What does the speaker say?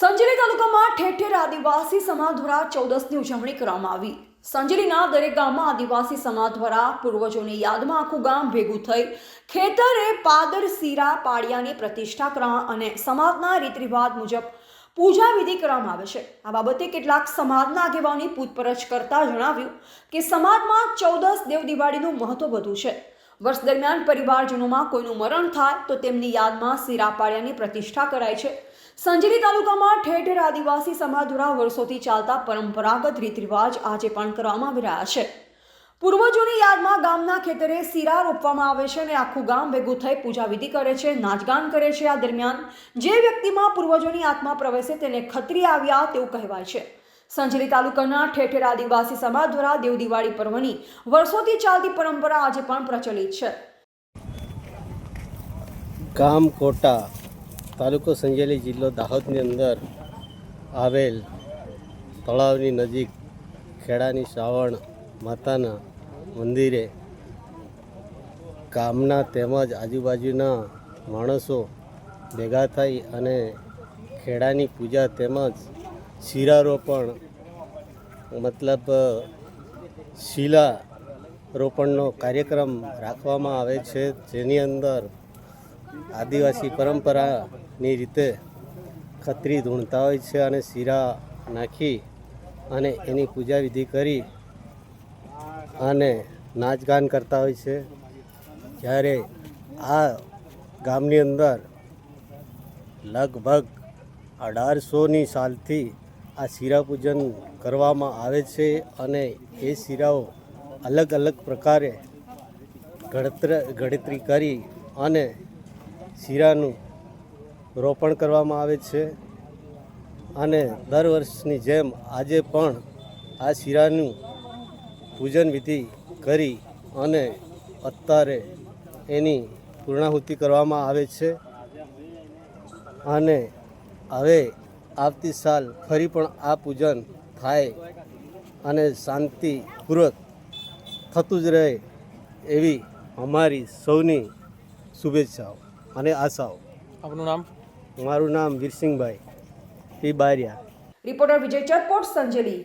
સંજેલી તાલુકામાં ઠેર ઠેર આદિવાસી સમાજ દ્વારા ચૌદસની ઉજવણી કરવામાં આવી. સંજેલીના દરેક ગામમાં આદિવાસી સમાજ દ્વારા પૂર્વજોની યાદમાં આખું ગામ ભેગું થઈ ખેતરે પાદર સીરા પાડિયાની પ્રતિષ્ઠા કરવા અને સમાજના રીત રિવાજ મુજબ પૂજા વિધિ કરવામાં આવે છે. આ બાબતે કેટલાક સમાજના આગેવાની પૂછપરછ કરતા જણાવ્યું કે સમાજમાં ચૌદસ દેવ દિવાળીનું મહત્વ વધુ છે. વર્ષ દરમિયાન પરિવારજનોમાં કોઈનું મરણ થાય તો તેમની યાદમાં સીરા પાડિયાની પ્રતિષ્ઠા કરાય છે. સંજેલી તાલુકામાં ઠેર ઠેર આદિવાસી સમાજ દ્વારા વર્ષોથી ચાલતા પરંપરાગત રીત રિવાજ આજે પણ કરવામાં આવી રહ્યા છે. પૂર્વજોની યાદમાં ગામના ખેતરે સિરા રોપવામાં આવે છે અને આખું ગામ ભેગું થઈ પૂજા વિધિ કરે છે, નાચગાન કરે છે આ દરમિયાન. જે વ્યક્તિમાં પૂર્વજોની આત્મા પ્રવેશે તેને ખત્રી આવ્યા તેવું કહેવાય છે. સંજેલી તાલુકાના ઠેર ઠેર આદિવાસી સમાજ દ્વારા દેવ દિવાળી પર્વની વર્ષોથી ચાલતી પરંપરા આજે પણ પ્રચલિત છે. ગામ કોટા તાલુકો સંજેલી જિલ્લો દાહોદની અંદર આવેલ તળાવની નજીક ખેડાની શ્રાવણ માતાના મંદિરે ગામના તેમજ આજુબાજુના માણસો ભેગા થઈ અને ખેડાની પૂજા તેમજ શિરારોપણ, મતલબ શિલા રોપણનો કાર્યક્રમ રાખવામાં આવે છે, જેની અંદર આદિવાસી પરંપરાની રીતે ખત્રી ધૂણતા હોય છે અને શીરા નાખી અને એની પૂજા વિધિ કરી અને નાચગાન કરતા હોય છે. જ્યારે આ ગામની અંદર લગભગ અઢારસોની સાલથી આ શીરા પૂજન કરવામાં આવે છે અને એ શીરાઓ અલગ અલગ પ્રકારે ગણતર, ગણતરી કરી અને શીરાનું રોપણ કરવામાં આવે છે. અને દર વર્ષની જેમ આજે પણ આ શીરાનું પૂજન વિધિ કરી અને અત્યારે એની પૂર્ણાહુતિ કરવામાં આવે છે. અને હવે આવતી સાલ ફરી પણ આ પૂજન થાય અને શાંતિપૂર્વક થતું જ રહે એવી અમારી સૌની શુભેચ્છાઓ અને આશાઓ. આપનું નામ? મારું નામ વીરસિંહભાઈ પી બારિયા રિપોર્ટર વિજય ચરપોટ સંજેલી.